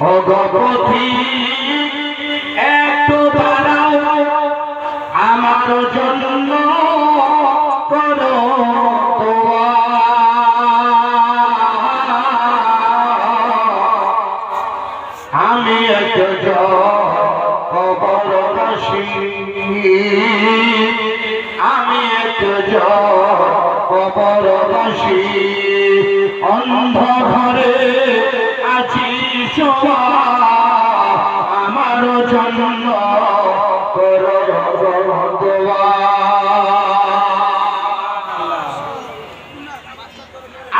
অগপতি একটু দাঁড়াও আমার জন্য করো। আমি একজন কবরবাসী অন্ধ আমার জন্য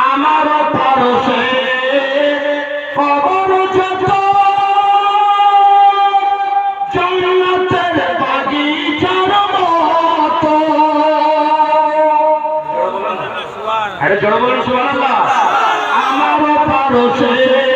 আমার পরশে খবর যত জন্নতের বাগিচার মতো। আরে জোরে বলুন আমার পরশে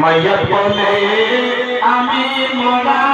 মাইয়াত বলে আমি মরা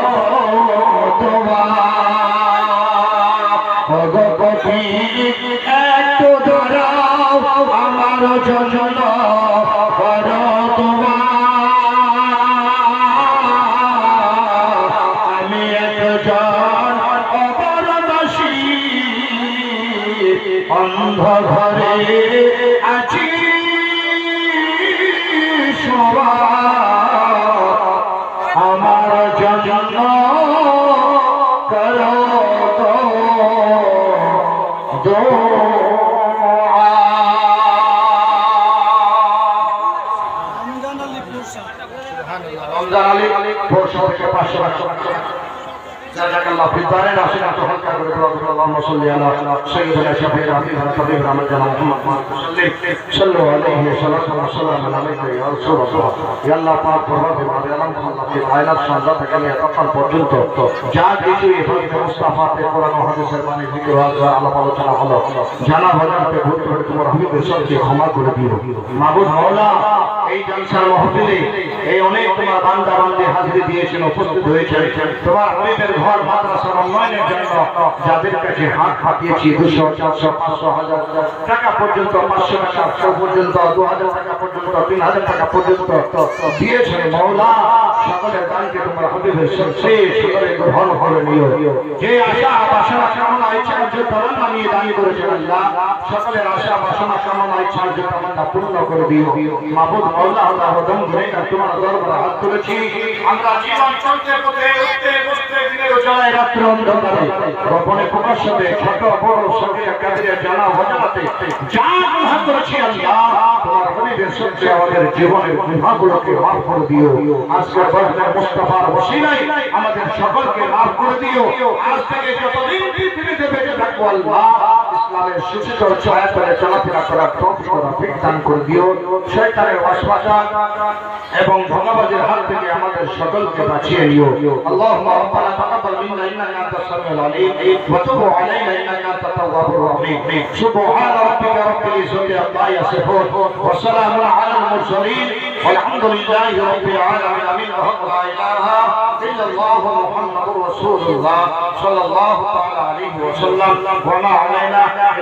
অন্ধ ঘরে আছি আমার জন্য করো তো রমজান আলী পাঁচশো পাঁচশো জাজাকাল্লাহ ফি দারেন আসিনা তো হালকা করে দোয়া করুন। আল্লাহুম্মা সাল্লি আলা সাইয়্যিদিনা শাফিঈনা ওয়া সাল্লাম ওয়া সাল্লাম আলাইকা ইয়া রাসূলুল্লাহ। ইয়া আল্লাহ পাক প্রভাবে মাবে আলম আল্লাহ ফি থেকে পাঁচশো, হাজার টাকা পর্যন্ত, পাঁচশো টাকা একশো পর্যন্ত দু হাজার টাকা পর্যন্ত, তিন হাজার টাকা পর্যন্ত দিয়েছেন মৌলা সকলের দানকে তোমার হাবিবের সকলে গ্রহণ করে নিও। যে আশা, বাসনা, কামনা, ইচ্ছা অর্জন তামান্না নিয়ে দাঁড়িয়ে করেছেন আল্লাহ, সকলের আশা, বাসনা, কামনা, ইচ্ছা অর্জন তামান্না পূর্ণ করে দিও। মাবুদ মৌলা আল্লাহ দম ধরে তোমার দরবারে আমরা জীবন চলতে, পথে, উঠতে, বসতে জ্বালায় রাত্র অন্ধকারে। গোপনে প্রকাশ্যতে ছোট বড় সকিয়া কাদিরে জানা অজানাতে যা গুনাহ করেছি আল্লাহ তোমার হাবিবের সত্যি আমাদের জীবনের গুনাহগুলোকে মাফ করে দিও। আজকে বর্তমান মুস্তাফার আমাদের সকলকে মাফ করে দিও। আজ থেকে যতদিন থাকব আল্লাহ। ইসলামের সুশীতল ছায়া করে চলাফেরা করার তৌফিক ও রফিক দান করে দিও শয়তানের ওয়াসওয়াসা এবং ভগবানের হাত থেকে আমাদের সকলকে বাঁচিয়ে নিও আল্লাহুম্মা রাব্বানা তাকাব্বাল মিন্না ইন্নাকা আনতাস সামিউল আলিম ওয়া তুব আলাইনা ইন্নাকা আনতাত তাওয়াবুর রহিম সুবহান রাব্বিকা রাব্বিল ইজ্জাতি আম্মা ইয়াসিফুন ওয়া সালামুন আলাল মুরসালিন والحمد لله رب العالمين لا اله الا الله محمد رسول الله صلى الله تعالى عليه وسلم وما علينا إلا